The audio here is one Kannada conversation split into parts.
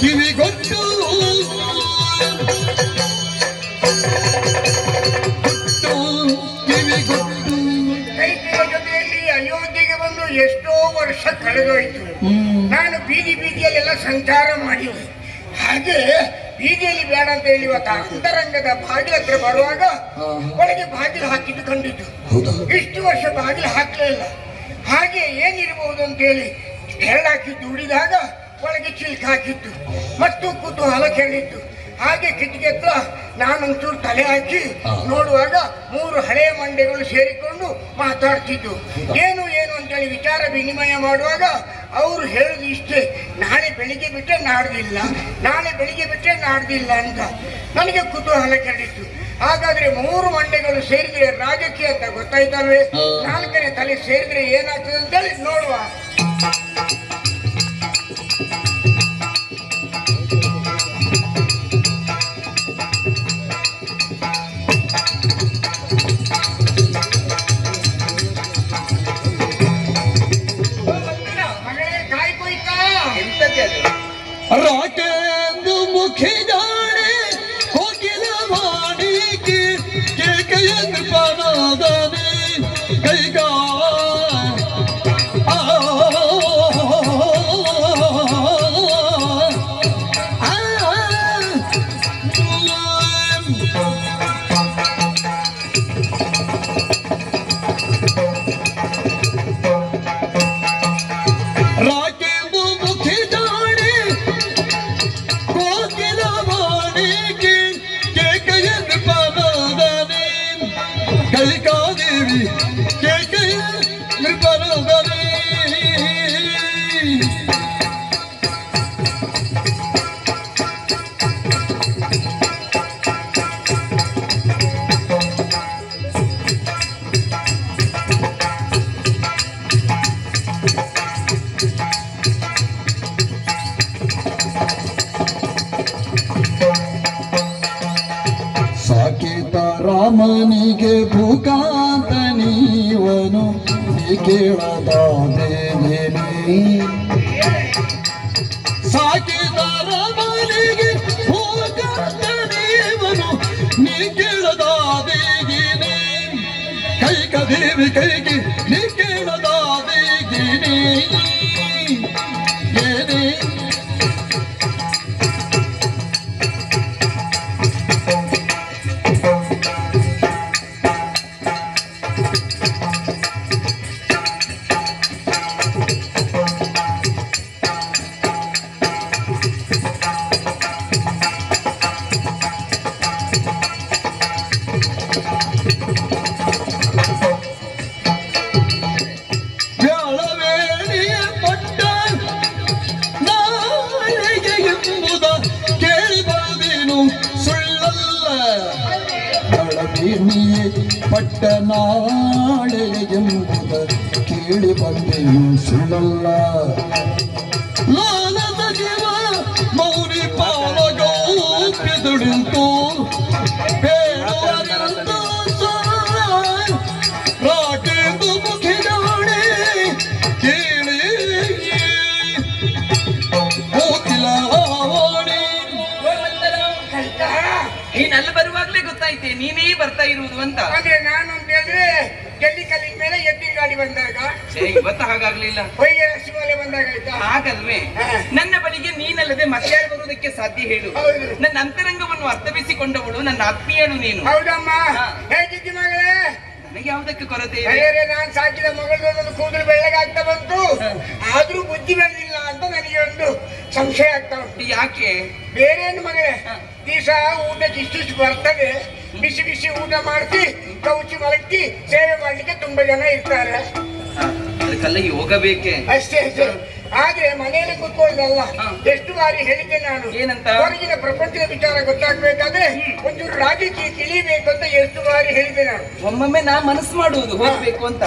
ಕಿವಿಗೊಟ್ಟು ಗುಟ್ಟು ಕಿವಿಗೊಟ್ಟು ಜೊತೆಯಲ್ಲಿ ಅಯೋಧ್ಯೆಗೆ ಬಂದು ಎಷ್ಟೋ ವರ್ಷ ಕಳೆದೋಯ್ತು. ನಾನು ಬೀದಿ ಬೀದಿಯಲ್ಲೆಲ್ಲ ಸಂಚಾರ ಮಾಡಿವೆ ಹಾಗೆ ಬೀದಿಯಲ್ಲಿ ಬೇಡ ಅಂತ ಹೇಳಿ ಇವತ್ತು ಅಂತರಂಗದ ಬಾಗಿಲ ಹತ್ರ ಬರುವಾಗ. ಒಳಗೆ ಬಾಗಿಲು ಹಾಕಿದ್ದು ಕಂಡಿದ್ದು. ಇಷ್ಟು ವರ್ಷ ಬಾಗಿಲು ಹಾಕಲಿಲ್ಲ ಹಾಗೆ ಏನಿರಬಹುದು ಅಂತ ಹೇಳಿ ಹಾಕಿದ್ದು ಉಳಿದಾಗ ಒಳಗೆ ಚಿಲ್ಕ ಹಾಕಿತ್ತು ಮತ್ತು ಕುತೂಹಲ ಕೇಳಿತ್ತು ಹಾಗೆ ಕಿಟಕಿ ಹತ್ರ ನಾನೊಂಚೂರು ತಲೆ ಹಾಕಿ ನೋಡುವಾಗ ಮೂರು ಹಳೆಯ ಮಂಡೆಗಳು ಸೇರಿಕೊಂಡು ಮಾತಾಡ್ತಿದ್ದು. ಏನು ಏನು ಅಂತೇಳಿ ವಿಚಾರ ವಿನಿಮಯ ಮಾಡುವಾಗ ಅವರು ಹೇಳುದು ಇಷ್ಟೇ ನಾಳೆ ಬೆಳಿಗ್ಗೆ ಬಿಟ್ಟರೆ ನಾಡ್ದಿಲ್ಲ ನಾಳೆ ಬೆಳಿಗ್ಗೆ ಬಿಟ್ಟರೆ ನಾಡ್ದಿಲ್ಲ ಅಂತ. ನನಗೆ ಕುತೂಹಲ ಕೇಳಿತ್ತು ಹಾಗಾದ್ರೆ ಮೂರು ಮಂಡೆಗಳು ಸೇರಿದ್ರೆ ರಾಜಕೀಯ ಅಂತ ಗೊತ್ತಾಯ್ತಲ್ವೇ. ನಾಲ್ಕನೇ ತಲೆ ಸೇರಿದ್ರೆ ಏನಾಗ್ತದೆ ಅಂತೇಳಿ ನೋಡುವ. రాజు ಕೈಕ ದೇವಿ ಕೈಗೆ ಎಂಬುದ ಕೇಳಿ ಬಂದೇನು ಸುಳ್ಳಲ್ಲ ಲಾಲದ ಜೀವ ಮೌನಿ ಗೊತ್ತೈತೆ ನೀನೇ ಬರ್ತಾ ಇರುವುದು ರಾಕೆಂದು ಬಂದಾಗ? ಛೇ, ಇವತ್ತು ಹಾಗಾಗ್ಲಿಲ್ಲ. ಹೊಯ್ಗೆ ಬಂದಾಗ ಆಯ್ತಾ? ಹಾಗಲ್ವೇ? ನನ್ನ ಬಳಿಗೆ ನೀನಲ್ಲದೆ ಮತ್ತೆ ಬರುವುದಕ್ಕೆ ಸಾಧ್ಯ ಹೇಳು. ಹೌದು. ನನ್ನ ಅಂತರಂಗವನ್ನು ಅರ್ಥವಿಸಿಕೊಂಡವಳು ನನ್ನ ಆತ್ಮೀಯನು ನೀನು. ಹೌದಮ್ಮ. ಹಾ. ಹೇಗಿದ್ದಿ ಮಗಳೇ? ನನಗೆ ಯಾವುದಕ್ಕೆ ಕೊರತೆ ಇದೆ? ನಾನು ನಾನ್ ಸಾಕಿದ ಮಗಳು ಕೂದಲು ಬೆಳ್ಳಗಾಗ್ತಾ ಬಂತು. ಆದ್ರೂ ಬುದ್ಧಿ ಬೆಳೆದಿಲ್ಲ ಅಂತ ನನಗೆ ಒಂದು ಸಂಶಯ ಆಗ್ತಾ ಉಂಟು. ಯಾಕೆ? ಬೇರೇನು ಮಗಳೇ? ಹಾ. ದಿವಸ ಊಟಕ್ಕೆ ಇಷ್ಟಿಷ್ಟು ಬರ್ತದೆ. ಬಿಸಿ ಬಿಸಿ ಊಟ ಮಾಡ್ತಿ ಕೌಚಿ ಮಲಗಿ ಸೇವೆ ಮಾಡ್ಲಿಕ್ಕೆ ತುಂಬಾ ಜನ ಇರ್ತಾರೆ. ಅದಕ್ಕೆಲ್ಲ ಯೋಗ ಬೇಕೆ ಅಷ್ಟೇ ಅಷ್ಟೇ. ಆದ್ರೆ ಮನೆಯಲ್ಲಿ ಕೂತ್ಕೊಂಡಲ್ಲ. ಎಷ್ಟು ಬಾರಿ ಹೇಳಿದ್ದೆ ನಾನು. ಏನಂತ? ಹೊರಗಿನ ಪ್ರಪಂಚದ ವಿಚಾರ ಗೊತ್ತಾಗ್ಬೇಕಾದ್ರೆ ಒಂಚೂರು ರಾಜಕೀಯ ತಿಳಿಬೇಕು ಅಂತ ಎಷ್ಟು ಬಾರಿ ಹೇಳಿದ್ದೆ ನಾನು. ಒಮ್ಮೊಮ್ಮೆ ನಾ ಮನಸ್ಸು ಮಾಡುವುದು ಹೋಗ್ಬೇಕು ಅಂತ.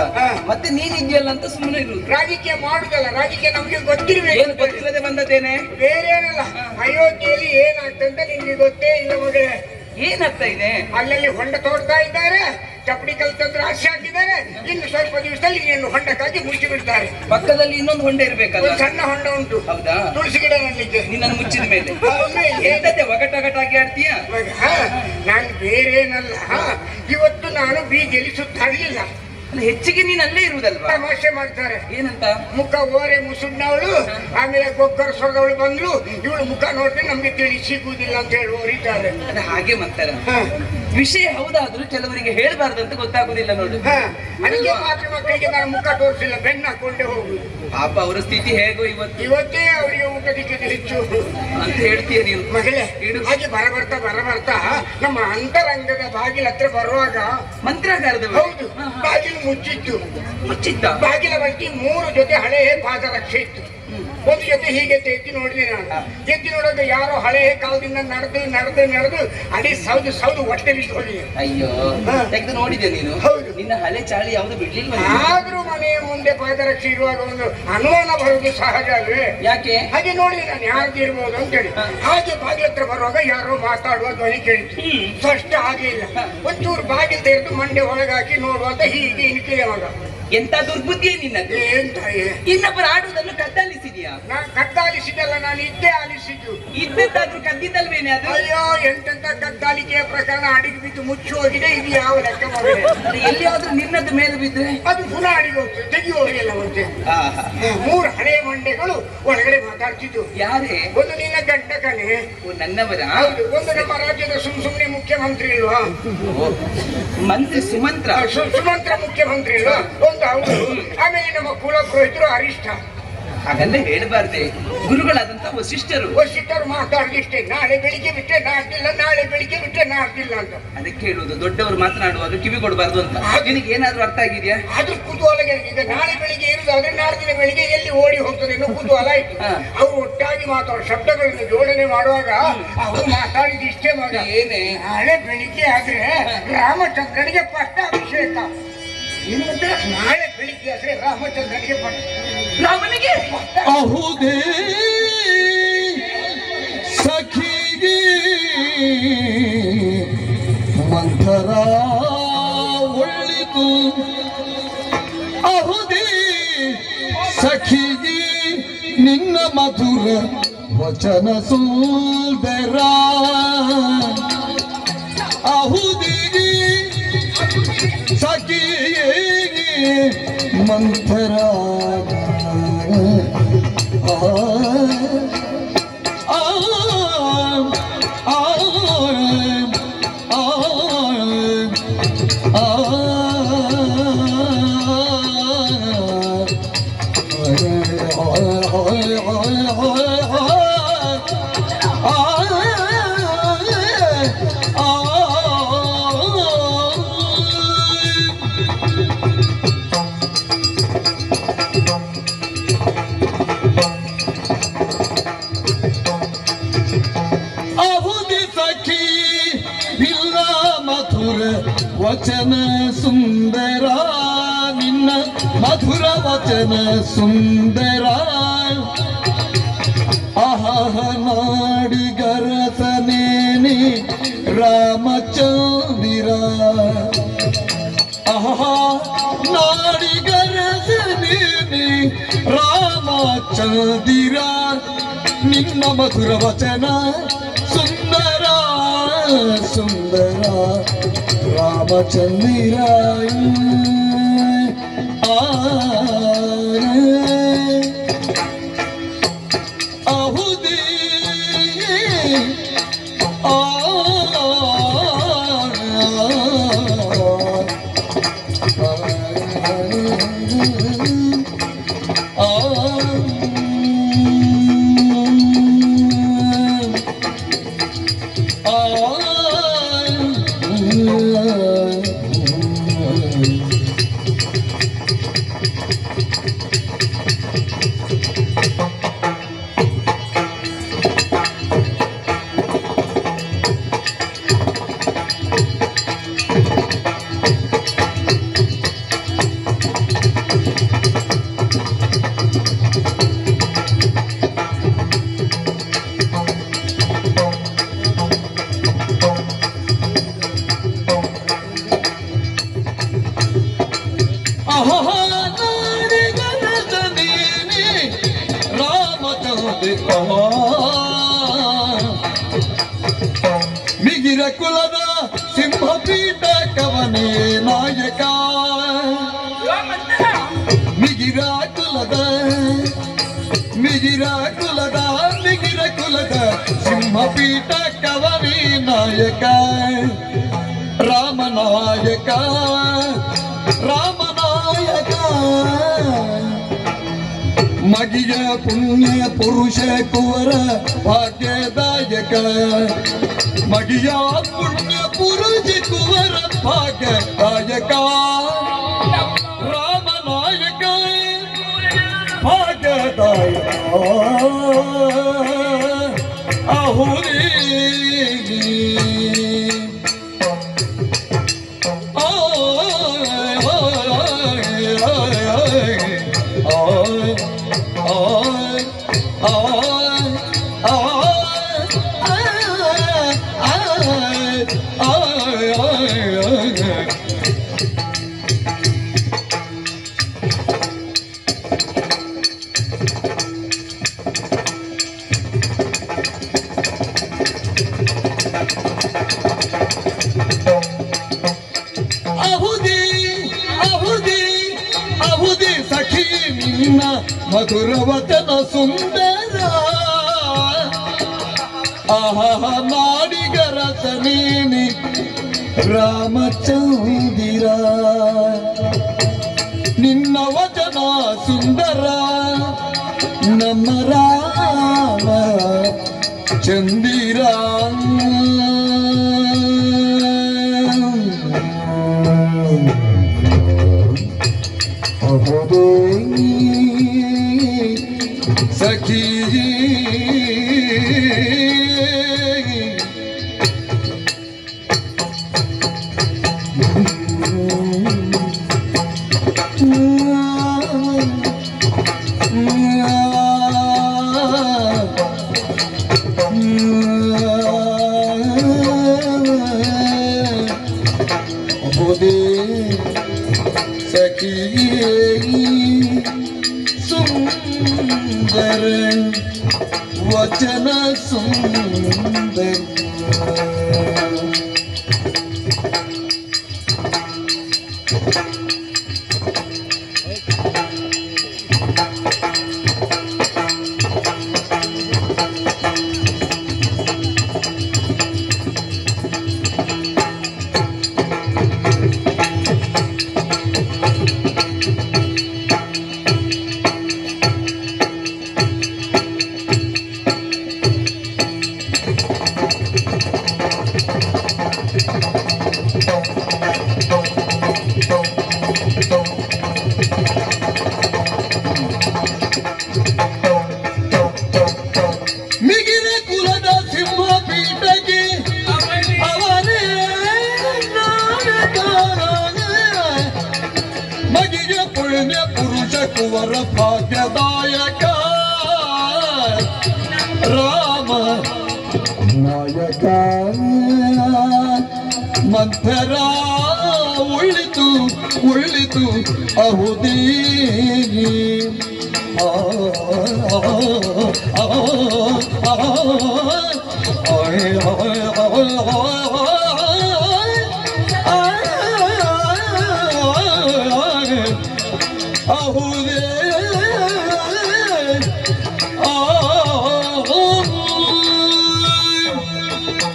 ಮತ್ತೆ ನೀನ್ ಇದೆಯಲ್ಲ ಅಂತ ಸುಮ್ಮನೆ ಇರುವುದು. ರಾಜಕೀಯ ಮಾಡುದಲ್ಲ ರಾಜಕೀಯ ನಮ್ಗೆ ಗೊತ್ತಿರ್ಬೇಕು. ಗೊತ್ತಿಲ್ಲದೆ ಬಂದದ್ದೇನೆ? ಬೇರೆ ಏನಲ್ಲ ಅಯೋಧ್ಯೆಯಲ್ಲಿ ಏನಾಗ್ತಂತ ನಿಮ್ಗೆ ಗೊತ್ತೇ ಇಲ್ಲ ಮಗಳೇ. ಏನಾಗ್ತಾ ಇದೆ? ಅಲ್ಲಲ್ಲಿ ಹೊಂಡ ತೋಡ್ತಾ ಇದ್ದಾರೆ ಚಪ್ಪಡಿ ಕಲ್ತಂತ್ರ ರಾಶಿ ಹಾಕಿದ್ದಾರೆ. ಇನ್ನು ಸ್ವಲ್ಪ ದಿವಸದಲ್ಲಿ ಇನ್ನೇನು ಹೊಂಡಕ್ಕಾಗಿ ಮುಚ್ಚಿ ಬಿಡ್ತಾರೆ. ಪಕ್ಕದಲ್ಲಿ ಇನ್ನೊಂದು ಹೊಂಡ ಇರ್ಬೇಕಲ್ಲ? ಸಣ್ಣ ಹೊಂಡ ಉಂಟು. ಹೌದಾ? ತುಳಸಿ ಗಿಡ ನಲ್ಲಿಗೆ ನಿನ್ನನ್ನು ಮುಚ್ಚಿದ ಮೇಲೆ. ಎಂತದೆ ಒಗಟೊಗಟಾಗಿ ಆಡ್ತೀಯ? ನಾನು ಬೇರೆ ಏನಲ್ಲ ಇವತ್ತು ನಾನು ಬೀಜಲಿ ಸುತ್ತಾಡಲಿಲ್ಲ. ಹೆಚ್ಚಿಗೆ ನೀನ್ ಅಲ್ಲೇ ಇರುವುದಲ್ವಾ? ತಮಾಷೆ ಮಾಡ್ತಾರೆ. ಏನಂತ? ಮುಖ ಓರೆ ಮುಸುಡ್ನವಳು ಆಮೇಲೆ ಗೊಗ್ಗರ್ಸೋದವಳು ಬಂದ್ಲು. ಇವಳು ಮುಖ ನೋಡಿದ್ರೆ ನಮ್ಗೆ ತಿಳಿ ಸಿಗುವುದಿಲ್ಲ ಅಂತ ಹೇಳಿ ಓರಿತಾರೆ ಹಾಗೆ ಮಾಡ್ತಾರೆ? ವಿಷಯ ಹೌದಾದ್ರೂ ಕೆಲವರಿಗೆ ಹೇಳಬಾರ್ದು ಅಂತ ಗೊತ್ತಾಗುದಿಲ್ಲ ನೋಡಿ. ಅದಕ್ಕೆ ಮಾತ್ರ ಮಕ್ಕಳಿಗೆ ನಾನು ಮುಖ ತೋರಿಸಿಲ್ಲ ಬೆನ್ನು ಹಾಕೊಂಡೆ ಹೋಗುದು ಪಾಪ ಅವರ ಸ್ಥಿತಿ ಹೇಗೋ ಇವತ್ತು. ಇವತ್ತೇ ಅವರಿಗೆ ಊಟದಿಕ್ಕೆ ಹೆಚ್ಚು. ಅಂತ ಹೇಳ್ತೀಯ ನೀನು. ಮಗಳೇ ಇಡು. ಹಾಗೆ ಬರ ಬರ್ತಾ ಬರ ಬರ್ತಾ ನಮ್ಮ ಅಂತರಂಗದ ಬಾಗಿಲ ಹತ್ರ ಬರುವಾಗ ಮಂತ್ರಾಗಾರದ ಹೌದು ಬಾಗಿಲು ಮುಚ್ಚಿತ್ತು. ಮುಚ್ಚಿತ್ತ? ಬಾಗಿಲ ಬಗ್ಗೆ ಮೂರು ಜೊತೆ ಹಳೆಯ ಪಾದರಕ್ಷೆ ಇತ್ತು. ಒಂದು ಜೊತೆ ಹೀಗೆ ಎತ್ತಿ ನೋಡಿದೆ ನಾನು. ಎತ್ತಿ ನೋಡೋದ ಯಾರೋ ಹಳೆಯ ಕಾಲದಿಂದ ನಡೆದು ನಡೆದು ನಡೆದು ಅಡಿ ಸೌದು ಸೌದು ಹೊಟ್ಟೆ ಬಿಟ್ಟು ಹೋಗಿದೆ. ಅಯ್ಯೋ. ತೆಗೆದು ನೋಡಿದೆ ನೀನು? ಹೌದು. ನಿನ್ನ ಹಳೆ ಚಾಳಿ ಯಾವುದು ಬಿಡ್ಲಿಲ್ವ ಆದ್ರೂ ಮನೆಯ ಮುಂದೆ ಪಾದರಕ್ಷೆ ಇರುವಾಗ ಒಂದು ಅನುಮಾನ ಬರುವುದು ಸಹಜ ಅಲ್ವೇ? ಯಾಕೆ? ಹಾಗೆ ನೋಡಿ ನಾನು ಯಾರ್ದು ಇರ್ಬೋದು ಅಂತೇಳಿ. ಹಾಗೆ ಬಾಗಿಲ ಹತ್ರ ಬರುವಾಗ ಯಾರೋ ಮಾತಾಡುವ ಧ್ವನಿ ಕೇಳಿತು ಸ್ಪಷ್ಟ ಇಲ್ಲ. ಒಂಚೂರು ಬಾಗಿಲು ತೆರೆದು ಮಂಡೆ ಒಳಗಾಕಿ ನೋಡುವಾಗ ಹೀಗೆ ಇನ್ಕಿದೆ ಯಾವಾಗ ಎಂತ ದುರ್ಬುದ್ಧಿಯೇ ನಿನ್ನದು? ಏನ್ ತಾಯಿ ಇನ್ನೊಬ್ಬರು ಆಡುವುದನ್ನು ಕದ್ದಲಿಸಿದ್ಯಾ ನಾನ್ ಕದ್ದಾಲಿಸಿದಲ್ಲ ನಾನು ಇದ್ದೇ ಆಲಿಸಿದ್ದು. ಇದ್ದದ್ದಾದ್ರೂ ಕದ್ದಿದ್ದಲ್ವೇನೆ ಅದು? ಅಯ್ಯೋ ಎಂತೆಂತ ಕದ್ದಾಲಿಕೆಯ ಪ್ರಕರಣ ಅಡಿಗೆ ಬಿದ್ದು ಮುಚ್ಚಿ ಹೋಗಿದೆ ಇದು ಯಾವ ಲೆಕ್ಕ ಮಗನೇ ಅದು ಎಲ್ಲಿಯಾದ್ರೂ ನಿನ್ನದ್ದು ಮೇಲೆ ಬಿದ್ರೆ? ಅದು ಪುನಃ ಅಡಿಗೆ ಹೋಗ್ತದೆ ತೆಗಿ ಮತ್ತೆ ಆಹಾ. ಮೂರು ಹಳೆಯ ಮಂಡೆಗಳು ಒಳಗಡೆ ಮಾತಾಡ್ತಿದ್ದು. ಯಾರೇ? ಒಂದು ನಿನ್ನ ಗಂಡ ಕಣೆ. ಓ, ನನ್ನವರ? ಹೌದು ಒಂದು ನಮ್ಮ ರಾಜ್ಯದ ಸುಮ್ ಸುಮ್ನೆ ಮುಖ್ಯಮಂತ್ರಿ ಇಲ್ವಾ? ಮಂತ್ರಿ ಸುಮಂತ್ರ? ಸು- ಸುಮಂತ್ರ ಮುಖ್ಯಮಂತ್ರಿ ಇಲ್ವಾ? ಒಂದು ಅವರು ಆಮೇಲೆ ನಮ್ಮ ಕುಲ ಪುರೋಹಿತರು ಅರಿಷ್ಟ. ಹಾಗಲ್ಲ ಹೇಳಬಾರ್ದೆ. ಗುರುಗಳಾದಂತ ವಸಿಷ್ಠರು. ವಸಿಷ್ಠರು ಮಾತಾಡಿದಿಷ್ಟೇ ನಾಳೆ ಬೆಳಿಗ್ಗೆ ಬಿಟ್ಟೆ ನಾಡ್ದಿಲ್ಲ ನಾಳೆ ಬೆಳಿಗ್ಗೆ ಬಿಟ್ಟೆ ನಾಡ್ದಿಲ್ಲ ಅಂತ. ಅದಕ್ಕೆ ಹೇಳುವುದು ದೊಡ್ಡವರು ಮಾತನಾಡುವಾಗ ಕಿವಿ ಕೊಡಬಾರ್ದು ಅಂತ. ನಿನಗೆ ಏನಾದ್ರೂ ಅರ್ಥ ಆಗಿದೆಯಾ? ಅದು ಕುತೂಹಲ ಇದೆ ನಾಳೆ ಬೆಳಿಗ್ಗೆ ಇರುದಾದ್ರೆ ನಾಡ್ದಿನ ಬೆಳಿಗ್ಗೆ ಎಲ್ಲಿ ಓಡಿ ಹೋಗ್ತದೆ ಇನ್ನು ಕುತೂಹಲ ಆಯ್ತು. ಹಾ. ಅವರು ಒಟ್ಟಾಗಿ ಮಾತಾಡೋ ಶಬ್ದಗಳನ್ನು ಜೋಡಣೆ ಮಾಡುವಾಗ ಅವರು ಮಾತಾಡಿದಿಷ್ಟೇ ಮಗ ಏನೇ? ನಾಳೆ ಬೆಳಿಗ್ಗೆ ಆದ್ರೆ ರಾಮಚಂದ್ರನಿಗೆ ಪಟ್ಟಾಭಿಷೇಕ. ಪಟ್ಟ ರಾಮನಿಗೆ? ಅಹುದೇ ಸಖಿಗೆ ಮಂಥರ ಒಳ್ಳಿತು. ಅಹುದೇ ಸಖಿಗೆ ನಿನ್ನ ಮಧುರ ವಚನ ಸುಂದರ. ಅಹುದಿಗೆ ساڳي منٿرا ಅಹಹ ನಾಡಿಗರಸನೇನಿ ರಾಮಚಂದಿರ ಅಹಹ ನಾಡಿಗರಸನೇನಿ ರಾಮಚಂದಿರ ನಿನ್ನ ಮಧುರ ವಚನ ಸುಂದರ ಸುಂದರ ರಾಮಚಂದಿರ ಮಿಗಿರ ಕುಲದ ಮಿಗಿರ ಕುಲದ ಸಿಂಹಪೀಠ ಕವನೇ ನಾಯಕ ರಾಮನಾಯಕ ರಾಮನಾಯಕ ಮಗಿಯ ಪುಣ್ಯ ಪುರುಷ ಕುವರ ಭಾಗ್ಯದಾಯಕ ಮಗಿಯ ಪುಣ್ಯ ಪುರುಷ ಕುವರ ಭಾಗ್ಯದಾಯಕ ahuri ಅಹುದೇ ಉಳಿತು ಉಳಿತು ಅಹುದೀ ಆ ಆ ಆ ಆ ಅಹುದೇ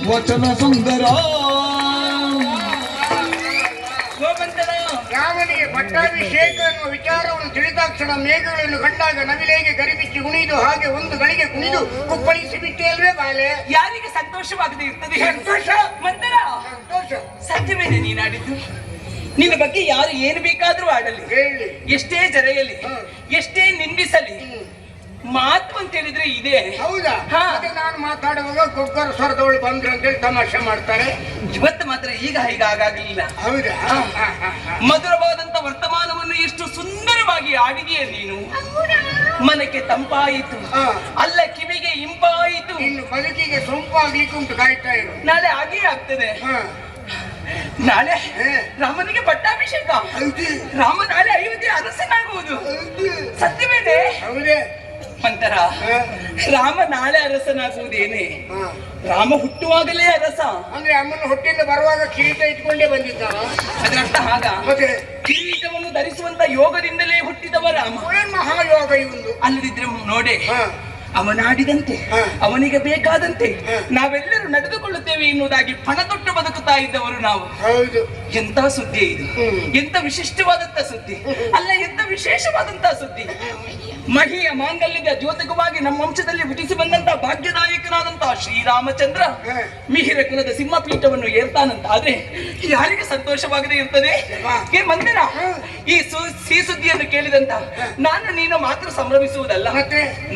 ವಚನ ಸುಂದರ ಗೋಮಂತನ ರಾಮನಿಗೆ ಪಟ್ಟಾಭಿಷೇಕ ಎನ್ನುವ ವಿಚಾರವನ್ನು ತಿಳಿದಾಕ್ಷಣ ಮೇಘಗಳನ್ನು ಕಂಡಾಗ ನವಿಲೆಗೆ ಗರಿಬಿಚ್ಚಿ ಕುಣಿದು ಹಾಗೆ ಒಂದು ಗಳಿಗೆ ಕುಣಿದು ಕುಪ್ಪಳಿಸಿ ಬಿಟ್ಟೆ ಅಲ್ವೇ ಬಾಲೆ? ಯಾರಿಗೆ ಸಂತೋಷವಾಗದೆ ಇರ್ತದೆ ಸಂತೋಷ? ಮಂತರ ಸಂತೋಷ. ಸತ್ಯವೇನೆ ನೀನಾಡಿದ್ದು ನಿನ್ನ ಬಗ್ಗೆ ಯಾರು ಏನು ಬೇಕಾದ್ರೂ ಆಡಲಿ. ಎಷ್ಟೇ ಜರೆಯಲಿ. ಎಷ್ಟೇ ನಿಂದಿಸಲಿ ಇದೆ. ಹೌದಾ? ಹಾ. ಮತ್ತೆ ನಾನು ಮಾತಾಡುವಾಗ ಗೊಬ್ಬರ ಸ್ವರದವಳು ಬಂದ್ರು ಅಂತೇಳಿ ತಮಾಷೆ ಮಾಡ್ತಾರೆ. ಇವತ್ತು ಮಾತ್ರ ಈಗ ಹೀಗ ಆಗಾಗಲಿಲ್ಲ ಹೌದಾ? ಹಾ. ಹಾ, ಹಾ, ಹಾ. ಮಧುರವಾದಂತ ವರ್ತಮಾನವನ್ನು ಎಷ್ಟು ಸುಂದರವಾಗಿ ಆಡಿದೆಯ ನೀನು. ಮನಕ್ಕೆ ತಂಪಾಯಿತು. ಹಾ. ಅಲ್ಲ ಕಿವಿಗೆ ಇಂಪಾಯಿತು. ಇನ್ನು ಬದುಕಿಗೆ ಸೊಂಪಾಗ್ಲಿಕ್ಕೆ ಉಂಟು ಕಾಯ್ತಾ ಇರು. ನಾಳೆ ಹಾಗೇ ಆಗ್ತದೆ. ಹಾ. ನಾಳೆ ರಾಮನಿಗೆ ಪಟ್ಟಾಭಿಷೇಕ. ಹೌದು. ರಾಮ ನಾಳೆ ಅಯೋಧ್ಯೆ ಅರಸನಾಗುವುದು. ಸತ್ಯವೇನೆ? ಹೌದೇ. ಹಾ, ರಾಮ ನಾಳೆ ಅರಸನಾಗುವುದೇನೆ? ರಾಮ ಹುಟ್ಟುವಾಗಲೇ ಅರಸ. ಅಂದ್ರೆ ಅಮ್ಮನ ಹೊಟ್ಟೆಯಿಂದ ಬರುವಾಗ ಕಿರೀಟ ಇಟ್ಕೊಂಡೇ ಬಂದಿದ್ದ ಅದರ ಅರ್ಥ ಹಾಗ ಮತ್ತೆ? ಕಿರೀಟವನ್ನು ಧರಿಸುವಂತ ಯೋಗದಿಂದಲೇ ಹುಟ್ಟಿದವ ರಾಮ. ಮಹಾಯೋಗ ಇವಂದು? ಅಲ್ಲದಿದ್ರೆ ನೋಡೆ ಅವನಾಡಿದಂತೆ ಅವನಿಗೆ ಬೇಕಾದಂತೆ ನಾವೆಲ್ಲರೂ ನಡೆದುಕೊಳ್ಳುತ್ತೇವೆ ಎನ್ನುವುದಾಗಿ ಪಣ ತೊಟ್ಟು ಬದುಕುತ್ತಾ ಇದ್ದವರು ನಾವು. ಹೌದು. ಎಂತ ಸುದ್ದಿ ಇದು. ಎಂತ ವಿಶಿಷ್ಟವಾದಂತ ಸುದ್ದಿ? ಅಲ್ಲ ಎಂತ ವಿಶೇಷವಾದಂತ ಸುದ್ದಿ? ಮಹಿಯ ಮಾಂಗಲ್ಯದ ಜ್ಯೋತಕವಾಗಿ ನಮ್ಮ ವಂಶದಲ್ಲಿ ಹುಟ್ಟಿಸಿ ಬಂದಂತ ಭಾಗ್ಯದಾಯಕನಾದಂತಹ ಶ್ರೀರಾಮಚಂದ್ರ. ಮಿಹಿರ ಕುಲದ ಸಿಂಹಪೀಠವನ್ನು ಏರ್ತಾನಂತ ಆದ್ರೆ ಯಾರಿಗೆ ಸಂತೋಷವಾಗದೆ ಇರ್ತದೆ. ಏ ಮಂದಿರ ಈ ಸು ಸಿಹಿ ಸುದ್ದಿಯನ್ನು ಕೇಳಿದಂತ ನಾನು ನೀನು ಮಾತ್ರ ಸಂಭ್ರಮಿಸುವುದಲ್ಲ.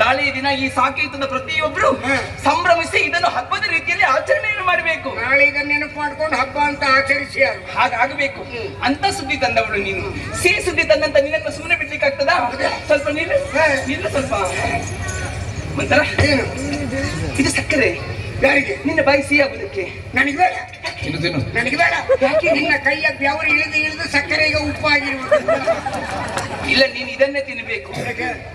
ನಾಳೆ ದಿನ ಈ ಸಾಕೇತದ ಪ್ರತಿಯೊಬ್ಬರು ಸಂಭ್ರಮಿಸಿ ಇದನ್ನು ಹಬ್ಬದ ರೀತಿಯಲ್ಲಿ ಆಚರಣೆಯನ್ನು ಮಾಡಬೇಕು. ನಾಳೆ ಇದನ್ನ ನೆನಪು ಮಾಡ್ಕೊಂಡು ಹಬ್ಬ ಅಂತ ಆಚರಿಸಿ ಹಾಗಾಗಬೇಕು ಅಂತ ಸುದ್ದಿ ತಂದವಳು ನೀನು. ಸಿಹಿ ಸುದ್ದಿ ತಂದಂತ ನಿನ್ನನ್ನು ಸುಮ್ಮನೆ ಬಿಡ್ಲಿಕ್ಕೆ ಆಗ್ತದಾ ಸ್ವಲ್ಪ ನೀರು ನಿಲ್ಲ ಸ್ವಲ್ಪ ಒಂಥರ. ಇದು ಸಕ್ಕರೆ. ಯಾರಿಗೆ? ನಿನ್ನ ಬಾಯಿ ಸಿಹಿ ಆಗುದಕ್ಕೆ. ನನಗೆ ಬೇಡ. ನನಗೆ ಬೇಡ. ಯಾಕೆ? ನಿನ್ನ ಕೈಯ ಬೆವರು ಇಳಿದು ಇಳಿದು ಸಕ್ಕರೆಗೆ ಉಪ್ಪಾಗಿರುವುದು. ಇಲ್ಲ ನೀನು ಇದನ್ನೇ ತಿನ್ಬೇಕು.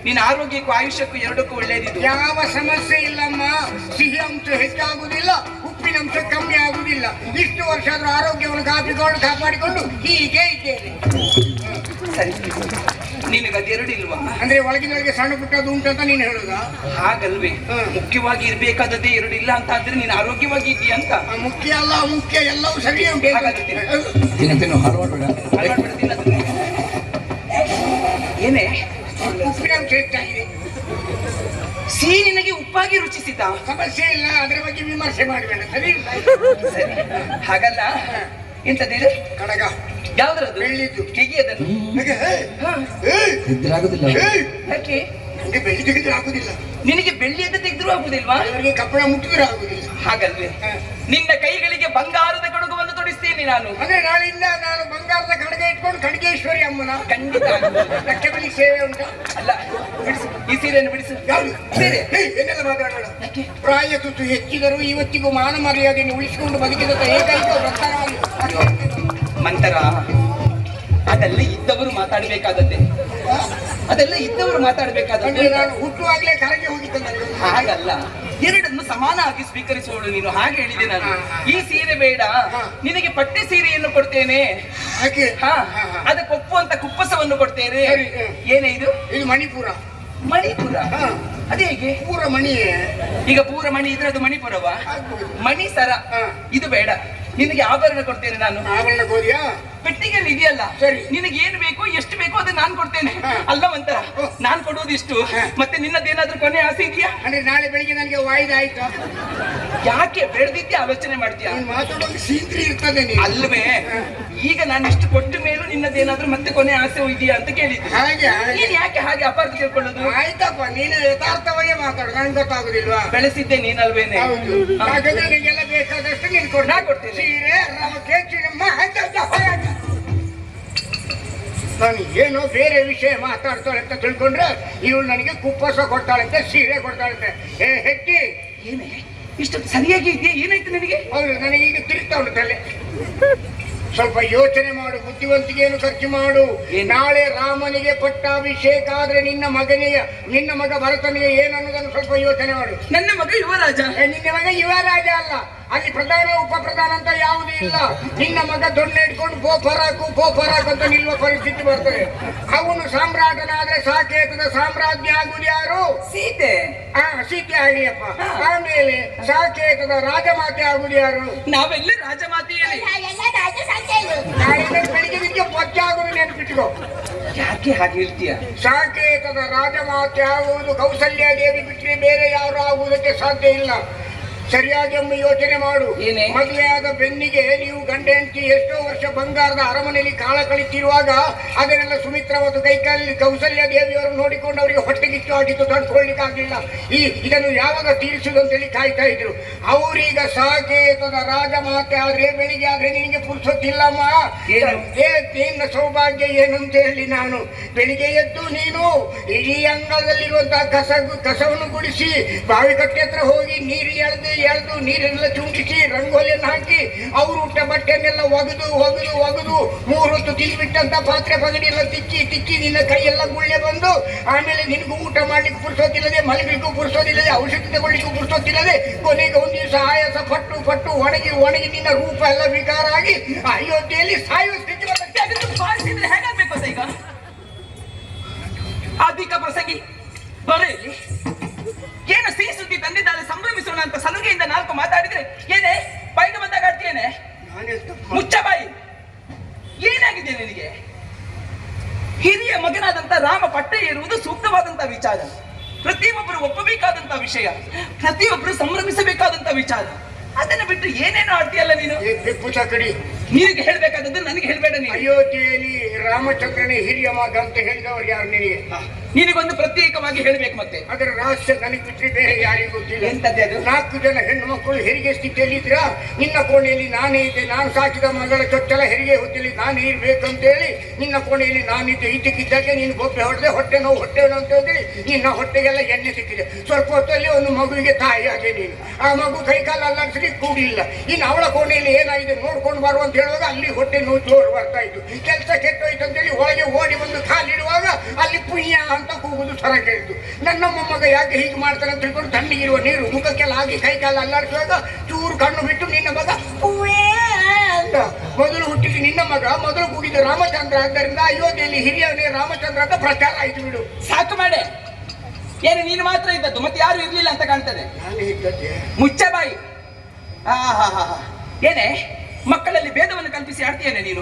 ನಿನ್ನ ಆರೋಗ್ಯಕ್ಕೂ ಆಯುಷ್ಯಕ್ಕೂ ಎರಡಕ್ಕೂ ಒಳ್ಳೇದಿದು. ಯಾವ ಸಮಸ್ಯೆ ಇಲ್ಲಮ್ಮ. ಸಿಹಿ ಅಂಶ ಹೆಚ್ಚಾಗುವುದಿಲ್ಲ. ಅಂಶ ಕಮ್ಮಿ ಆಗುವುದಿಲ್ಲ. ಇಷ್ಟು ವರ್ಷ ಆದರೂ ಆರೋಗ್ಯವನ್ನು ಕಾಪಿಕೊಂಡು ಕಾಪಾಡಿಕೊಂಡು ಹೀಗೆ ಇದ್ದೇನೆ. ಸರಿ ನಿನಗೆ ಅದೆರಡು ಇಲ್ವಾ ಅಂದ್ರೆ ಒಳಗಿನೊಳಗೆ ಸಣ್ಣ ಪುಟ್ಟದ್ದು ಅಂತ ನೀನು ಹೇಳುದಾ? ಹಾಗಲ್ವೇ. ಹ್ಮ್. ಮುಖ್ಯವಾಗಿ ಇರ್ಬೇಕಾದದ್ದೇ ಎರಡಿಲ್ಲ ಇಲ್ಲ ಅಂತ ಆದ್ರೆ ನೀನು ಆರೋಗ್ಯವಾಗಿ ಇದೀಯ ಅಂತ. ಮುಖ್ಯ ಅಲ್ಲ ಮುಖ್ಯ ಎಲ್ಲವೂ ಸರಿ ಉಂಟು ತಿನ್ನು. ಏನೇ? ಉಪ್ಪಿನ ಅಂಶ ಹೆಚ್ಚಾಗಿದೆ ಸಿಹಿ ನಿನಗೆ ಉಪ್ಪಾಗಿ ರುಚಿಸಿದ. ಸಮಸ್ಯೆ ಇಲ್ಲ ಅದ್ರ ಬಗ್ಗೆ ವಿಮರ್ಶೆ ಮಾಡಬೇಡ. ಸರಿ ಸರಿ. ಹಾಗಲ್ಲ? ಎಂತದಿದೆ ಕಡಗ ಯಾವ್ದ್ರದ್ದು? ಬೆಳ್ಳಿದ್ದು. ಹೇ, ಇದ್ರಾಗುದಿಲ್ಲ. ಯಾಕೆ? ನನಗೆ ಬೆಳ್ಳಿ ತೆಗೆದ್ರೆ ಆಗುದಿಲ್ಲ. ನಿನಗೆ ಬೆಳ್ಳಿಯದ್ದು ತೆಗೆದ್ರೂ ಆಗುದಿಲ್ವಾ? ಅವರಿಗೆ ಕಪ್ಪಳ ಮುಟ್ಟಿದ್ರೆ ಆಗುದಿಲ್ಲ. ಹಾಗಲ್ವೇ? ನಿನ್ನ ಕೈಗಳಿಗೆ ಬಂಗಾರದ ಕೊಡುಗುವನ್ನು ತೊಡಿಸ್ತೇನೆ ನಾನು. ಅಂದ್ರೆ ನಾಳಿಂದ ನಾನು ಬಂಗಾರದ ಖಡ್ಗೆ ಇಟ್ಕೊಂಡು ಖಡ್ಗೇಶ್ವರಿ ಅಮ್ಮನ. ಖಂಡಿತ. ಲಕ್ಷ ಸೇವೆ ಉಂಟು. ಅಲ್ಲ ಬಿಡಿಸು. ಈ ಸೀರೆಯನ್ನು ಬಿಡಿಸು. ಯಾವ್ದು? ಸೀರೆ. ಏನೆಲ್ಲ ಯಾಕೆ? ಪ್ರಾಯ ತುತ್ತು ಹೆಚ್ಚಿದರೂ ಇವತ್ತಿಗೂ ಮಾನ ಮರ್ಯಾದೆಯನ್ನು ಉಳಿಸಿಕೊಂಡು ಬದುಕಿದ ಏಕೈಕ ಮಂತರ ಅದೆಲ್ಲ ಇದ್ದವರು ಮಾತಾಡಬೇಕಾದದ್ದೇ. ಅದೆಲ್ಲ ಇದ್ದವರು ಮಾತಾಡಬೇಕಾದದ್ದೇ. ಅಂದ್ರೆ ನಾನು ಹುಟ್ಟುವಾಗಲೇ ಕರಗೆ ಹೋಗಿದ್ದೆ ಹಾಗಲ್ಲ. ಎರಡನ್ನು ಸಮಾನವಾಗಿ ಸ್ವೀಕರಿಸುವಳು ನೀನು. ಹಾಗೆ ಹೇಳಿದೆ ನಾನು. ಈ ಸೀರೆ ಬೇಡ. ನಿನಗೆ ಪಟ್ಟೆ ಸೀರೆಯನ್ನು ಕೊಡ್ತೇನೆ. ಅದಕ್ಕೆ ಒಪ್ಪುವಂತ ಕುಪ್ಪಸವನ್ನು ಕೊಡ್ತೇನೆ. ಏನೇ ಇದು? ಇದು ಮಣಿಪುರ. ಮಣಿಪುರ. ಅದೇ ಹೇಗೆ? ಪೂರ ಮಣಿ ಈಗ ಪೂರ ಮಣಿ ಇದ್ರೆ ಅದು ಮಣಿಪುರವಾ. ಮಣಿ ಸರ. ಇದು ಬೇಡ. ನಿನಗೆ ಆಭರಣ ಕೊಡ್ತೇನೆ ನಾನು. ಆಭರಣ ಕೋರಿಯಾ ಪೆಟ್ಟಿಗೆಯಲ್ಲಿ ಇದೆಯಲ್ಲ? ಸರಿ. ನಿನಗೆ ಏನು ಬೇಕು ಎಷ್ಟು ಬೇಕು ಅದನ್ನ ನಾನು ಕೊಡ್ತೇನೆ. ಅಲ್ಲ ಒಂಥರ ನಾನ್ ಕೊಡೋದು ಇಷ್ಟು. ಮತ್ತೆ ನಿನ್ನದೇನಾದ್ರೂ ಕೊನೆ ಆಸೆ ಇದೆಯಾ? ಅಂದ್ರೆ ನಾಳೆ ಬೆಳಿಗ್ಗೆ ನನಗೆ ವಾಯ್ದೆ ಆಯ್ತಾ ಯಾಕೆ ಬೆಳೆದಿದ್ದೆ ಆಲೋಚನೆ ಮಾಡ್ತೀಯಾ? ನೀನು ಮಾತಾಡೋದು ಸೀಂತ್ರಿ ಇರ್ತದೆ ಅಲ್ವೇ? ಈಗ ನಾನು ಇಷ್ಟು ಕೊಟ್ಟ ಮೇಲೂ ನಿನ್ನದೇನಾದ್ರೂ ಮತ್ತೆ ಕೊನೆ ಆಸೆ ಇದೆಯಾ ಅಂತ ಕೇಳಿದ್ದೆ. ಹಾಗೆ ನೀನ್ ಯಾಕೆ ಹಾಗೆ ಅಪಾರ್ಥ ಕೇಳ್ಕೊಳ್ಳೋದು ಆಯ್ತಪ್ಪ ನೀನು ಯಥಾರ್ಥವಾಗಿ ಮಾತಾಡು. ನನ್ಗೆ ಗೊತ್ತಾಗುದಿಲ್ವಾ? ಬೆಳೆಸಿದ್ದೆ ನೀನಲ್ವೇನೆ. ಹೌದು. ಹಾ. ಹಾಗಾದ್ರೆ ನಿನಗೆಲ್ಲ ಬೇಕಾದಷ್ಟು ನೀನು ಕೊಡು. ಕೊಡ್ತೇನೆ. ಸೀರೆ ರಮಕೆ ಆಯ್ತು. ನಾನು ಏನೋ ಬೇರೆ ವಿಷಯ ಮಾತಾಡ್ತಾಳೆ ಅಂತ ತಿಳ್ಕೊಂಡ್ರೆ ಇವಳು ನನಗೆ ಕುಪ್ಪಸ ಕೊಡ್ತಾಳಂತೆ ಸೀರೆ ಕೊಡ್ತಾಳಂತೆ. ಏ ಹೆಟ್ಟಿ ಏನೇ? ಇಷ್ಟು ಸರಿಯಾಗಿ ಇದೆಯಾ? ಏನಾಯ್ತು ನನಗೆ? ಹೌದು ಈಗ ತಿರುಗ್ತಾ ಉಂಟು ತಲೆ. ಸ್ವಲ್ಪ ಯೋಚನೆ ಮಾಡು ಬುದ್ಧಿವಂತಿಕೆಯನ್ನು ಖರ್ಚು ಮಾಡು. ನಾಳೆ ರಾಮನಿಗೆ ಪಟ್ಟಾಭಿಷೇಕ ಆದ್ರೆ ನಿನ್ನ ಮಗನಿಗೆ ನಿನ್ನ ಮಗ ಭರತನಿಗೆ ಏನು ಅನ್ನೋದನ್ನು ಸ್ವಲ್ಪ ಯೋಚನೆ ಮಾಡು. ನನ್ನ ಮಗ ಯುವರಾಜ. ನಿನ್ನ ಮಗ ಯುವರಾಜ ಅಲ್ಲ. ಅಲ್ಲಿ ಪ್ರಧಾನ ಉಪ ಪ್ರಧಾನ ಅಂತ ಯಾವುದೂ ಇಲ್ಲ. ನಿನ್ನ ಮಗ ದೊಣ್ಣೆ ಇಟ್ಕೊಂಡು ಗೋಪರಾಕು ಗೋಪರಾಕು ಅಂತ ನಿಲ್ಲುವ ಪರಿಸ್ಥಿತಿ ಬರ್ತದೆ. ಅವನು ಸಾಮ್ರಾಟನಾದ್ರೆ ಸಾಕೇತದ ಸಾಮ್ರಾಜ್ಯ ಆಗುದು ಯಾರು? ಸೀತೆ. ಹಾ ಸೀತೆ ಆಗ್ಲಿಯಪ್ಪ. ಆಮೇಲೆ ಸಾಕೇತದ ರಾಜಮಾತೆ ಆಗುದು ಯಾರು? ನಾವೆಲ್ಲ ರಾಜಮಾತೆಯಲ್ಲಿ. ಬೆಳಿಗ್ಗೆ ನಿಮಗೆ ಪಚ್ಚ ಆಗುದು ನೆನ್ಪಿಟ್ಕೋ ಯಾಕೆ ಹಾಗೆ ಹೇಳ್ತೀಯ? ಸಾಕೇತದ ರಾಜಮಾತೆ ಆಗುವುದು ಕೌಸಲ್ಯ ದೇವಿ ಬಿಟ್ಟರೆ ಬೇರೆ ಯಾರು ಆಗುವುದಕ್ಕೆ ಸಾಧ್ಯ ಇಲ್ಲ. ಸರಿಯಾಗಿ ಒಮ್ಮೆ ಯೋಚನೆ ಮಾಡು? ಮದುವೆಯಾದ ಬೆನ್ನಿಗೆ ನೀವು ಗಂಡ ಹೆಂಡತಿ ಎಷ್ಟೋ ವರ್ಷ ಬಂಗಾರದ ಅರಮನೆಯಲ್ಲಿ ಕಾಲ ಕಳಿತಿರುವಾಗ ಅದನ್ನೆಲ್ಲ ಸುಮಿತ್ರ ಮತ್ತು ಕೈಕಾಲಲ್ಲಿ ಕೌಸಲ್ಯ ದೇವಿಯವರು ನೋಡಿಕೊಂಡು ಅವರಿಗೆ ಹೊಟ್ಟೆಗಿಚ್ಚು ಆಗಿತ್ತು ತಡ್ಕೊಳ್ಲಿಕ್ಕಾಗಲಿಲ್ಲ ಈ ಇದನ್ನು ಯಾವಾಗ ತೀರಿಸುದು ಅಂತೇಳಿ ಕಾಯ್ತಾ ಇದ್ರು. ಅವರೀಗ ಸಾಕೇತದ ರಾಜಮಾತೆ ಆದ್ರೆ ಬೆಳಿಗ್ಗೆ ಆದ್ರೆ ನಿನಗೆ ಪುರುಸೊತ್ತಿಲ್ಲಮ್ಮ. ನಿನ್ನ ಸೌಭಾಗ್ಯ ಏನು ಅಂತ ಹೇಳಿ ನಾನು. ಬೆಳಿಗ್ಗೆ ಎದ್ದು ನೀನು ಇಡೀ ಅಂಗಳದಲ್ಲಿರುವಂತಹ ಕಸ ಕಸವನ್ನು ಗುಡಿಸಿ ಬಾವಿಕಟ್ಟೆ ಹತ್ರ ಹೋಗಿ ನೀರು ಎಳೆದು ಎಳೆದು ನೀರೆಲ್ಲ ಚುಂಚಿಸಿ ರಂಗೋಲಿಯನ್ನು ಹಾಕಿ ಅವರು ಊಟ ಬಟ್ಟೆನೆಲ್ಲ ಒಗೆದು ಒಗೆದು ಒಗೆದು ಮೂರು ಹೊತ್ತು ತಿಂದ್ಬಿಟ್ಟಂತ ಪಾತ್ರೆ ಪಗಡಿ ಎಲ್ಲ ತಿಕ್ಕಿ ತಿಕ್ಕಿ ನಿನ್ನ ಕೈಯೆಲ್ಲ ಗುಳ್ಳೆ ಬಂದು ಆಮೇಲೆ ನಿನಗೂ ಊಟ ಮಾಡ್ಲಿಕ್ಕೆ ಪುರ್ಸೋದಿಲ್ಲದೆ ಮಲಗಲಿಕ್ಕೂ ಪುರ್ಸೋದಿಲ್ಲದೆ ಔಷಧಿ ತಗೊಳ್ಳಿಕ್ಕೂ ಪುರ್ಸೋದಿಲ್ಲದೆ ಕೊನೆಗೆ ಒಂದು ದಿವಸ ಆಯಾಸ, ಪಟ್ಟು ಪಟ್ಟು, ಒಣಗಿ ಒಣಗಿ ನಿನ್ನ ರೂಪ ಎಲ್ಲ ವಿಕಾರ ಆಗಿ ಅಯೋಧ್ಯೆಯಲ್ಲಿ ಸಾಯುವ ಸ್ಥಿತಿ ಹೇಗಾಗ್ಬೇಕು ಈಗ? ಅಧಿಕ ಪ್ರಸಂಗಿ ಬರೀ ಏನು ಸಿಹಿ ಸುದ್ದಿ ತಂದಿದ್ದಾರೆ ಸಂಭ್ರಮಿಸೋಣ ಅಂತ ಸಲುಗೆಯಿಂದ ನಾಲ್ಕು ಮಾತಾಡಿದ್ರೆ ಏನೇ ಬೈಗೆ ಬಂದಾಗ ತಪ್ಪು ಮುಚ್ಚ ಬಾಯಿ. ಏನಾಗಿದೆ ನಿನಗೆ? ಹಿರಿಯ ಮಗನಾದಂತ ರಾಮ ಪಟ್ಟೆ ಇರುವುದು ಸೂಕ್ತವಾದಂತ ವಿಚಾರ. ಪ್ರತಿಯೊಬ್ಬರು ಒಪ್ಪಬೇಕಾದಂತ ವಿಷಯ. ಪ್ರತಿಯೊಬ್ಬರು ಸಂಭ್ರಮಿಸಬೇಕಾದಂತ ವಿಚಾರ. ಅದನ್ನ ಬಿಟ್ಟು ಏನೇನು ಆಡ್ತೀಯಲ್ಲ ನೀನು? ಕಡಿ. ನಿನಗೆ ಹೇಳ್ಬೇಕಾದದ್ದು ನನಗೆ ಹೇಳ್ಬೇಡ ನೀನು. ಅಯೋಧ್ಯೆಯಲ್ಲಿ ರಾಮಚಂದ್ರನೇ ಹಿರಿಯ ಮಗ ಅಂತ ಹೇಳಿದವರು ಯಾರು ನಿನಗೆ? ನಿನಗೊಂದು ಪ್ರತ್ಯೇಕವಾಗಿ ಹೇಳ್ಬೇಕು ಮತ್ತೆ. ಅದರ ರಹಸ್ಯ ನನಗೆ ಬಿಟ್ಟರೆ ಬೇರೆ ಯಾರಿಗೂ ಗೊತ್ತಿಲ್ಲ. ಎಂತದ್ದೆ ಅದು? ನಾಲ್ಕು ಜನ ಹೆಣ್ಣು ಮಕ್ಕಳು ಹೆರಿಗೆ ಸ್ಥಿತಿಯಲ್ಲಿ ಇದ್ರ ನಿನ್ನ ಕೋಣೆಯಲ್ಲಿ ನಾನೇ ಇದ್ದೆ ನಾನು ಸಾಕಿದ ಮಗಳ ಚೊಚ್ಚಲ ಹೆರಿಗೆ ಹೊತ್ತಲ್ಲಿ ನಾನೇ ಇರ್ಬೇಕಂತೇಳಿ ನಿನ್ನ ಕೋಣೆಯಲ್ಲಿ ನಾನಿದ್ದೆ ಇದ್ದಕ್ಕಿದ್ದಾಗೆ ನೀನು ಗೊಬ್ಬೆ ಹೊಡೆದೆ ಹೊಟ್ಟೆ ನೋವು ಹೊಟ್ಟೆ ನೋವು ಅಂತ ಹೇಳಿ ನಿನ್ನ ಹೊಟ್ಟೆಗೆಲ್ಲ ಎಣ್ಣೆ ಸಿಕ್ಕಿದೆ. ಸ್ವಲ್ಪ ಹೊತ್ತಲ್ಲಿ ಒಂದು ಮಗುವಿಗೆ ತಾಯಿಯಾಗೆ ನೀನು. ಆ ಮಗು ಕೈಕಾಲ ಅಲ್ಲಿ ಕೂಡಿಲ್ಲ. ಇನ್ನು ಅವಳ ಕೋಣೆಯಲ್ಲಿ ಏನಾಗಿದೆ ನೋಡ್ಕೊಂಡು ಬರು ಅಂತ ಹೇಳುವಾಗ ಅಲ್ಲಿ ಹೊಟ್ಟೆ ನೋವು ಜೋರು ಬರ್ತಾ ಇತ್ತು. ಕೆಲಸ ಕೆಟ್ಟೋಯ್ತು ಅಂತೇಳಿ ಒಳಗೆ ಓಡಿ ಬಂದು ಕಾಲಿಡುವಾಗ ಅಲ್ಲಿ ಪುಣ್ಯ ಅಂತ ಕೂಗುದು ಸ್ವರ ಕೇಳಿತು ನನ್ನ ಮೊಮ್ಮಗ ಯಾಕೆ ಹೀಗೆ ಮಾಡ್ತಾರೆ ಅಂತ ತಿಳ್ಕೊಂಡು ತಣ್ಣಗಿರುವ ನೀರು ಮುಖಕ್ಕೆಲ್ಲ ಆಗಿ ಕೈ ಕಾಲು ಅಲ್ಲಾಡಿಸುವಾಗ ಚೂರು ಕಣ್ಣು ಬಿಟ್ಟು ನಿನ್ನ ಮಗ ಅಂತ. ಮೊದಲು ಹುಟ್ಟಿದ ನಿನ್ನ ಮಗ ಮೊದಲು ಕೂಗಿದ ರಾಮಚಂದ್ರ. ಆದ್ದರಿಂದ ಅಯೋಧ್ಯೆಯಲ್ಲಿ ಹಿರಿಯವನೇ ರಾಮಚಂದ್ರ ಅಂತ ಪ್ರಚಾರ ಆಯ್ತು ಬಿಡು. ಸಾಕು ಮಾಡೆ. ಏನು ನೀನು ಮಾತ್ರ ಇದ್ದದ್ದು ಮತ್ತೆ ಯಾರು ಇರ್ಲಿಲ್ಲ ಅಂತ ಕಾಣ್ತದೆ? ಮುಚ್ಚ ಬಾಯಿ. ಹಾ ಹಾ ಹಾ. ಏನೇ? ಮಕ್ಕಳಲ್ಲಿ ಭೇದವನ್ನು ಕಲ್ಪಿಸಿ ಆಡ್ತೀಯೇನೆ ನೀನು?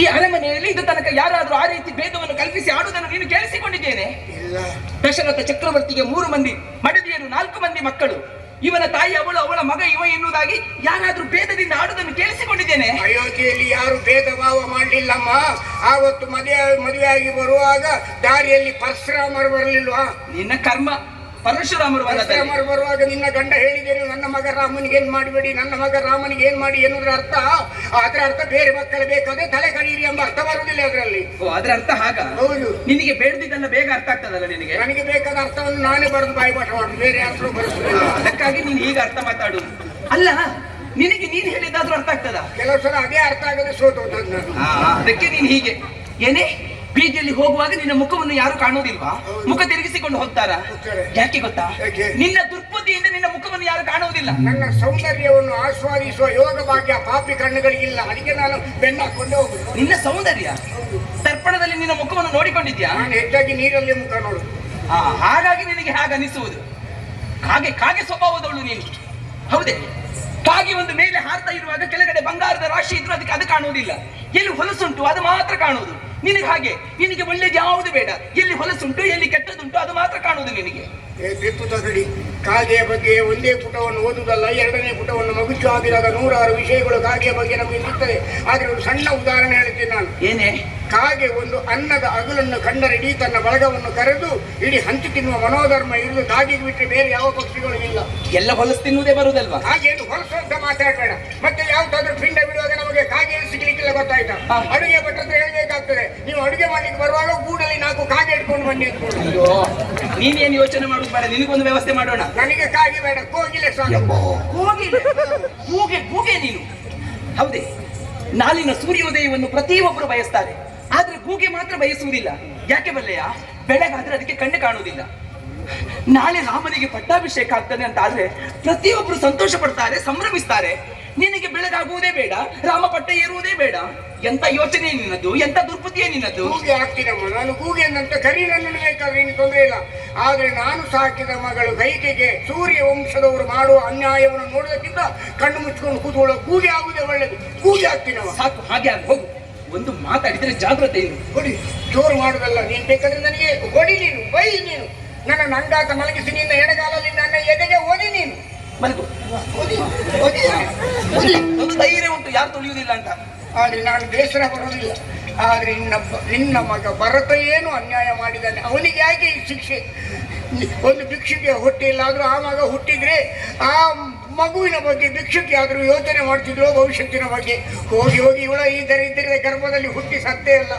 ಈ ಅರಮನೆಯಲ್ಲಿ ಇದು ತನಕ ಯಾರಾದರೂ ಆ ರೀತಿ ಭೇದವನ್ನು ಕಲ್ಪಿಸಿ ಆಡುವುದನ್ನು ನೀನು ಕೇಳಿಸಿಕೊಂಡಿದ್ದೇನೆ. ದಶರಥ ಚಕ್ರವರ್ತಿಗೆ ಮೂರು ಮಂದಿ ಮಡದಿಯರು ನಾಲ್ಕು ಮಂದಿ ಮಕ್ಕಳು. ಇವನ ತಾಯಿ ಅವಳು ಅವಳ ಮಗ ಇವ ಎನ್ನುವುದಾಗಿ ಯಾರಾದ್ರೂ ಭೇದದಿಂದ ಆಡುವುದನ್ನು ಕೇಳಿಸಿಕೊಂಡಿದ್ದೇನೆ. ಅಯೋಧ್ಯೆಯಲ್ಲಿ ಯಾರು ಭೇದ ಭಾವ ಮಾಡಲಿಲ್ಲಮ್ಮ? ಆವತ್ತು ಮದುವೆ ಮದುವೆಯಾಗಿ ಬರುವಾಗ ದಾರಿಯಲ್ಲಿ ಪರಶುರಾಮರು ಬರಲಿಲ್ವಾ? ನಿನ್ನ ಕರ್ಮ. ಪರಶುರಾಮರು ಪರಶುರಾಮರು ಬರುವಾಗ ನಿನ್ನ ಗಂಡ ಹೇಳಿದ್ದೇನೆ? ನನ್ನ ಮಗ ರಾಮನಿಗೆ ಏನ್ ಮಾಡಬೇಡಿ? ನನ್ನ ಮಗ ರಾಮನಿಗೆ ಏನ್ ಮಾಡಿ ಎನ್ನುವುದರ ಅರ್ಥ? ಅದರ ಅರ್ಥ ಬೇರೆ ಮಕ್ಕಳು ಬೇಕಾದ್ರೆ ತಲೆ ಕಳೀರಿ ಎಂಬ ಅರ್ಥ ಬರುವುದಿಲ್ಲ ಅದರಲ್ಲಿ. ಓ ಅದ್ರ ಅರ್ಥ ಹಾಗ? ಹೌದು. ನಿನಗೆ ಬೇಡದಿದ್ದೆಲ್ಲ ಬೇಗ ಅರ್ಥ ಆಗ್ತದಲ್ಲ ನಿನಗೆ? ನನಗೆ ಬೇಕಾದ ಅರ್ಥವನ್ನು ನಾನೇ ಬರೆದು ಬಾಯಿಪಾಠ ಮಾಡುದು. ಬೇರೆ ಯಾರು ಬರೆಸುವುದಿಲ್ಲ ಅದಕ್ಕಾಗಿ ನೀನು ಈಗ ಅರ್ಥ ಮಾತಾಡು. ಅಲ್ಲ. ನಿನಗೆ ನೀನ್ ಹೇಳಿದ್ದಾದ್ರೂ ಅರ್ಥ ಆಗ್ತದ? ಕೆಲವು ಸಲ ಅದೇ ಅರ್ಥ ಆಗದೆ ಸೋತು ನಾನು. ಅದಕ್ಕೆ ನೀನ್ ಹೀಗೆ. ಏನೇ? ಬೀದಿಯಲ್ಲಿ ಹೋಗುವಾಗ ನಿನ್ನ ಮುಖವನ್ನು ಯಾರು ಕಾಣುವುದಿಲ್ವಾ? ಮುಖ ತಿರುಗಿಸಿಕೊಂಡು ಹೋಗ್ತಾರಾ? ಯಾಕೆ ಗೊತ್ತಾ? ನಿನ್ನ ದುರ್ಬುದ್ಧಿಯಿಂದ ನಿನ್ನ ಮುಖವನ್ನು ಯಾರು ಕಾಣುವುದಿಲ್ಲ. ನನ್ನ ಸೌಂದರ್ಯವನ್ನು ಆಸ್ವಾದಿಸುವ ಯೋಗ ಭಾಗ್ಯ ಪಾಪಿ ಕಣ್ಣುಗಳಿಗಿಲ್ಲ ಅದಕ್ಕೆ ನಾನು ಬೆನ್ನಾಕೊಂಡು ಹೋಗುದು. ನಿನ್ನ ಸೌಂದರ್ಯ? ತರ್ಪಣದಲ್ಲಿ ನಿನ್ನ ಮುಖವನ್ನು ನೋಡಿಕೊಂಡಿದ್ಯಾ? ನಾನು ಹೆಚ್ಚಾಗಿ ನೀರಲ್ಲಿ ಮುಖ ನೋಡುದು. ಆ, ಹಾಗಾಗಿ ನಿನಗೆ ಹಾಗೆ ಅನಿಸುವುದು. ಕಾಗೆ ಕಾಗೆ ಸ್ವಭಾವದವಳು ನೀನು. ಹೌದೇ? ಕಾಗೆ ಒಂದು ಮೇಲೆ ಹಾರ್ತಾ ಇರುವಾಗ ಕೆಳಗಡೆ ಬಂಗಾರದ ರಾಶಿ ಇದ್ರೂ ಅದಕ್ಕೆ ಅದು ಕಾಣುವುದಿಲ್ಲ. ಎಲ್ಲಿ ಹೊಲಸುಂಟು ಅದು ಮಾತ್ರ ಕಾಣುವುದು. ನಿನಗೆ ಹಾಗೆ. ನಿನಗೆ ಒಳ್ಳೇದು ಯಾವುದು ಬೇಡ. ಎಲ್ಲಿ ಹೊಲಸುಂಟು ಎಲ್ಲಿ ಕೆಟ್ಟದುಂಟು ಅದು ಮಾತ್ರ ಕಾಣುವುದು ನಿನಗೆ. ಏ ಬೆಪ್ಪು ತಗಡಿ ಕಾಗೆಯ ಬಗ್ಗೆ ಒಂದೇ ಪುಟವನ್ನು ಓದುವುದಲ್ಲ ಎರಡನೇ ಪುಟವನ್ನು ಮಗುಚು ಆಗಿದಾಗ ನೂರಾರು ವಿಷಯಗಳು ಕಾಗೆಯ ಬಗ್ಗೆ ನಮಗೆ ಸಿಗ್ತದೆ. ಆದರೆ ಒಂದು ಸಣ್ಣ ಉದಾಹರಣೆ ಹೇಳ್ತೀನಿ ನಾನು. ಏನೇ? ಕಾಗೆ ಒಂದು ಅನ್ನದ ಅಗಲನ್ನು ಕಂಡರೆ ಇಡೀ ತನ್ನ ಬಳಗವನ್ನು ಕರೆದು ಇಡೀ ಹಂಚು ತಿನ್ನುವ ಮನೋಧರ್ಮ ಇರುವುದು ಕಾಗೆಗೆ ಬಿಟ್ಟರೆ ಬೇರೆ ಯಾವ ಪಕ್ಷಿಗಳು ಇಲ್ಲ. ಎಲ್ಲ ಹೊಲಸು ತಿನ್ನುವುದೇ ಬರುವುದಲ್ವಾ? ಹಾಗೆ ಹೊಲಸು ಅಂತ ಮಾತಾಡಬೇಡ. ಮತ್ತೆ ಯಾವುದಾದ್ರೂ ಪಿಂಡ ಬಿಡುವಾಗ ಕಾಗೆ ಸಿಗ್ಲಿಕ್ಕಿಲ್ಲ ಗೊತ್ತಾಯ್ತಾ. ಅಡುಗೆ ಭಟ್ರತ್ರ ಹೇಳ್ಬೇಕಾಗ್ತದೆ. ನೀವು ಅಡುಗೆ ಮಾಡ್ಲಿಕ್ಕೆ ಬರುವಾಗ ಗೂಡಲ್ಲಿ ನಾಲ್ಕು ಕಾಗೆ ಇಟ್ಕೊಂಡು ಬನ್ನಿ ಅಂತ ಅಯ್ಯೋ ನೀನೇನು ಯೋಚನೆ ಮಾಡುದು ಬೇಡ ನಿನಗೊಂದು ವ್ಯವಸ್ಥೆ ಮಾಡೋಣ. ನನಗೆ ಕಾಗೆ ಬೇಡ ಕೋಗಿಲೆ ಸಾಕು. ಹೋಗಿ ಕೂಗೆ ಕೂಗೆ ನೀನು. ಹೌದೇ ನಾಲಿನ ಸೂರ್ಯೋದಯವನ್ನು ಪ್ರತಿಯೊಬ್ಬರು ಬಯಸ್ತಾರೆ. ಆದ್ರೆ ಕೂಗೆ ಮಾತ್ರ ಬಯಸುವುದಿಲ್ಲ. ಯಾಕೆ ಬಲ್ಲೆಯ? ಬೆಳಗಾದ್ರೆ ಅದಕ್ಕೆ ಕಣ್ಣು ಕಾಣುವುದಿಲ್ಲ. ನಾಳೆ ರಾಮನಿಗೆ ಪಟ್ಟಾಭಿಷೇಕ ಆಗ್ತದೆ ಅಂತ ಆದ್ರೆ ಪ್ರತಿಯೊಬ್ಬರು ಸಂತೋಷ ಪಡ್ತಾರೆ ಸಂಭ್ರಮಿಸ್ತಾರೆ. ನಿನಗೆ ಬೆಳಗಾಗುವುದೇ ಬೇಡ ರಾಮ ಪಟ್ಟೆ ಏರುವುದೇ ಬೇಡ. ಎಂತ ಯೋಚನೆ ನಿನ್ನದು ಎಂತ ದುರ್ಬುದ್ಧಿಯೇ ನಿನ್ನದು? ಕೂಗೆ ನಾನು ಕೂಗಿ ಅಂತ ಕರಿ ನನ್ನನ್ನು ಬೇಕಾದ್ರೆ ಏನು ತೊಂದರೆ ಇಲ್ಲ. ಆದ್ರೆ ನಾನು ಸಾಕಿದ ಮಗಳು ಕೈಕೆಗೆ ಸೂರ್ಯ ವಂಶದವರು ಮಾಡುವ ಅನ್ಯಾಯವನ್ನು ನೋಡೋದಕ್ಕಿಂತ ಕಣ್ಣು ಮುಚ್ಕೊಂಡು ಕೂತ್ಕೊಳ್ಳೋ ಕೂಗಿ ಆಗುದೇ ಒಳ್ಳೇದು. ಕೂಗಿ ಆಗ್ತೀನವ ಸಾಕು ಹಾಗೆ ಆಗ ಹೋಗು. ಒಂದು ಮಾತಾಡಿದ್ರೆ ಜಾಗ್ರತೆ ಇರು. ಕೊಡಿ. ಜೋರು ಮಾಡುದಲ್ಲ ನೀನ್ ಬೇಕಾದ್ರೆ ನನಗೆ ಹೊಡಿ ನೀನು ಬೈ ನೀನು. ನನ್ನ ನಂಗಾತ ಮಲಗಿಸಿ ನಿನ್ನ ಎಡಗಾಲಲ್ಲಿ ನನ್ನ ಎದೆಗೆ ಓದಿ ನೀನು. ಒಂದು ಧೈರ್ಯ ಉಂಟು, ಯಾರು ತುಳಿಯುವುದಿಲ್ಲ ಅಂತ. ಆದ್ರೆ ನಾನು ಬೇಸರ ಬರೋದಿಲ್ಲ ಆದ್ರೆ ನಿನ್ನ ನಿನ್ನ ಮಗ ಭರತ ಏನು ಅನ್ಯಾಯ ಮಾಡಿದ್ದಾನೆ? ಅವನಿಗೆ ಯಾಕೆ ಈ ಶಿಕ್ಷೆ? ಒಂದು ಭಿಕ್ಷೆಗೆ ಹುಟ್ಟಿಲ್ಲ ಇಲ್ಲಾದ್ರೂ ಆ ಮಗ ಹುಟ್ಟಿದ್ರೆ ಆ ಮಗುವಿನ ಬಗ್ಗೆ ಭಿಕ್ಷುಕಿ ಆದರೂ ಯೋಚನೆ ಮಾಡ್ತಿದ್ರು ಭವಿಷ್ಯತ್ತಿನ ಬಗ್ಗೆ. ಹೋಗಿ ಹೋಗಿ ಇವಳ ಈ ಇದ್ದರೆ ಗರ್ಭದಲ್ಲಿ ಹುಟ್ಟಿ ಸತ್ತೇ ಅಲ್ಲ.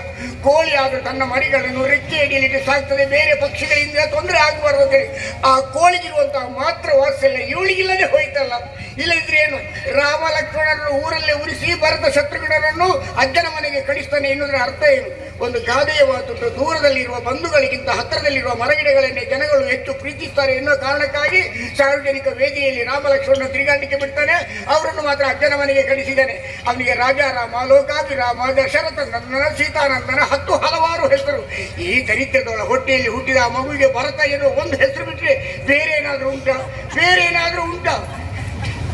ಕೋಳಿ ಆದರೂ ತನ್ನ ಮರಿಗಳನ್ನು ರೆಕ್ಕೆ ಅಡಿಯಲಿಟ್ಟು ಸಾಕ್ತದೆ ಬೇರೆ ಪಕ್ಷಿಗಳಿಂದ ತೊಂದರೆ ಆಗಬಾರ್ದು ಅಂತೇಳಿ. ಆ ಕೋಳಿಗಿರುವಂತಹ ಮಾತ್ರ ವಾತ್ಸಲ್ಯ ಇವಳಿಗಿಲ್ಲದೆ ಹೋಯ್ತಲ್ಲ. ಇಲ್ಲದಿದ್ರೆ ಏನು? ರಾಮ ಲಕ್ಷ್ಮಣರನ್ನು ಊರಲ್ಲೇ ಉರಿಸಿ ಭರತ ಶತ್ರುಘ್ನರನ್ನು ಅಜ್ಜನ ಮನೆಗೆ ಕಳಿಸ್ತಾನೆ ಎನ್ನುವುದರ ಅರ್ಥ ಏನು? ಒಂದು ಗಾದೆಯ ಮಾತುಂಟು ದೂರದಲ್ಲಿರುವ ಬಂಧುಗಳಿಗಿಂತ ಹತ್ತಿರದಲ್ಲಿರುವ ಮರಗಿಡಗಳನ್ನೇ ಜನಗಳು ಹೆಚ್ಚು ಪ್ರೀತಿಸ್ತಾರೆ ಎನ್ನುವ ಕಾರಣಕ್ಕಾಗಿ ಸಾರ್ವಜನಿಕ ವೇದಿಕೆಯಲ್ಲಿ ರಾಮ ತಿರುಗಾಟಿಕೆ ಬಿಡ್ತಾನೆ ಅವರನ್ನು ಮಾತ್ರ ಅಜ್ಜನ ಮನೆಗೆ ಕಳಿಸಿದ್ದಾನೆ. ಅವನಿಗೆ ರಾಜಾರಾಮ ಲೋಕಾಭಿರಾಮ ದಶರಥ, ನಂದನ, ಸೀತಾನಂದನ ಹತ್ತು ಹಲವಾರು ಹೆಸರು. ಈ ದರಿದ್ರದೊಳ ಹೊಟ್ಟೆಯಲ್ಲಿ ಹುಟ್ಟಿದ ಮಗುವಿಗೆ ಭರತ ಎನ್ನುವ ಒಂದು ಹೆಸರು ಬಿಟ್ಟರೆ ಬೇರೆ ಏನಾದರೂ ಉಂಟಾ? ಬೇರೆ ಏನಾದರೂ ಉಂಟಾ?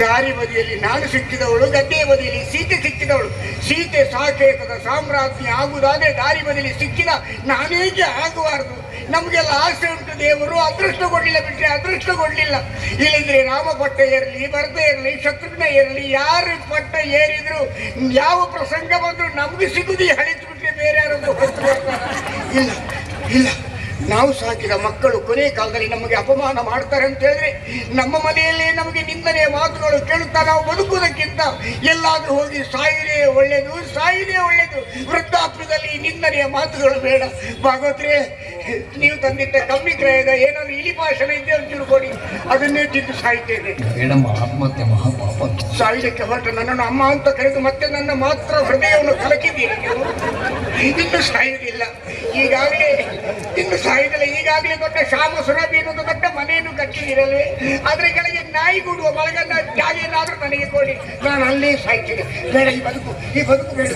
ದಾರಿ ಬದಿಯಲ್ಲಿ ನಾನು ಸಿಕ್ಕಿದವಳು, ಗದ್ದೆ ಬದಿಯಲ್ಲಿ ಸೀತೆ ಸಿಕ್ಕಿದವಳು. ಸೀತೆ ಸಾಕೇತದ ಸಾಮ್ರಾಜ್ಞಿ ಆಗುವುದಾದ್ರೆ ದಾರಿ ಬದಿಯಲ್ಲಿ ಸಿಕ್ಕಿದ ನಾನೇಕೆ ಆಗಬಾರದು ನಮಗೆಲ್ಲ ಆಸೆ ಉಂಟು ದೇವರು ಅದೃಷ್ಟ ಕೊಡಲಿಲ್ಲ ಬಿಟ್ಟರೆ ಅದೃಷ್ಟ ಕೊಡಲಿಲ್ಲ ಇಲ್ಲಿದ್ರೆ ರಾಮ ಪಟ್ಟ ಏರಲಿ ಭರತ ಇರಲಿ ಶತ್ರುಘ್ನ ಇರಲಿ ಯಾರು ಪಟ್ಟ ಏರಿದ್ರು, ಯಾವ ಪ್ರಸಂಗ ಬಂದರೂ ನಮಗೆ ಸಿಗುದು ಹಳಿತು ಬಿಟ್ರೆ ಬೇರೆ ಯಾರೊಂದು ಇಲ್ಲ ಇಲ್ಲ. ನಾವು ಸಾಕಿದ ಮಕ್ಕಳು ಕೊನೆ ಕಾಲದಲ್ಲಿ ನಮಗೆ ಅಪಮಾನ ಮಾಡ್ತಾರೆ ಅಂತ ಹೇಳಿದ್ರೆ ನಮ್ಮ ಮನೆಯಲ್ಲೇ ನಮಗೆ ನಿಂದನೆ ಮಾತುಗಳು ಕೇಳುತ್ತಾ ನಾವು ಬದುಕುವುದಕ್ಕಿಂತ ಎಲ್ಲಾದರೂ ಹೋಗಿ ಸಾಯಿರೇ ಒಳ್ಳೆಯದು ಸಾಯಿರೇ ಒಳ್ಳೆಯದು ವೃದ್ಧಾಪ್ಯದಲ್ಲಿ ನಿಂದನೆಯ ಮಾತುಗಳು ಬೇಡ. ಭಾಗವತ್ರೆ ನೀವು ತಂದಿದ್ದ ಕಮ್ಮಿ ಕ್ರಯದ ಏನಾದ್ರೂ ಇಲಿ ಭಾಷಣ ಇದ್ದೇ ಅಂತ ತಿಳ್ಕೊಡಿ ಅದನ್ನೇ ತಿಂದು ಸಾಯ್ತೇನೆ. ಸಾಯಲಿಕ್ಕೆ ಹೊರಟ ನನ್ನನ್ನು ಅಮ್ಮ ಅಂತ ಕರೆದು ಮತ್ತೆ ನನ್ನ ಮಾತ್ರ ಹೃದಯವನ್ನು ಕಲಕಿದ್ದೀರಿ ಇನ್ನು ಸಾಯುವುದಿಲ್ಲ. ಈಗಾಗಲೇ ಇನ್ನು ಸಾಯಿದಲ್ಲ ಈಗಾಗಲೇ ದೊಡ್ಡ ಶಾಮ ಸುರಭಿ ಅನ್ನೋದು ದೊಡ್ಡ ಮನೆಯನ್ನು ಕಟ್ಟಿದಿರಲ್ವೇ? ಅದ್ರ ಕೆಳಗೆ ನಾಯಿ ಕೂಡುವ ಬಳಗನ್ನ ಜಾಗ ಏನಾದ್ರೂ ನನಗೆ ಕೊಡಿ. ನಾನು ಅಲ್ಲೇ ಸಾಯ್ತೀನಿ. ಬೇಡ, ಈ ಬದುಕು ಈ ಬದುಕು ಬೇಡ.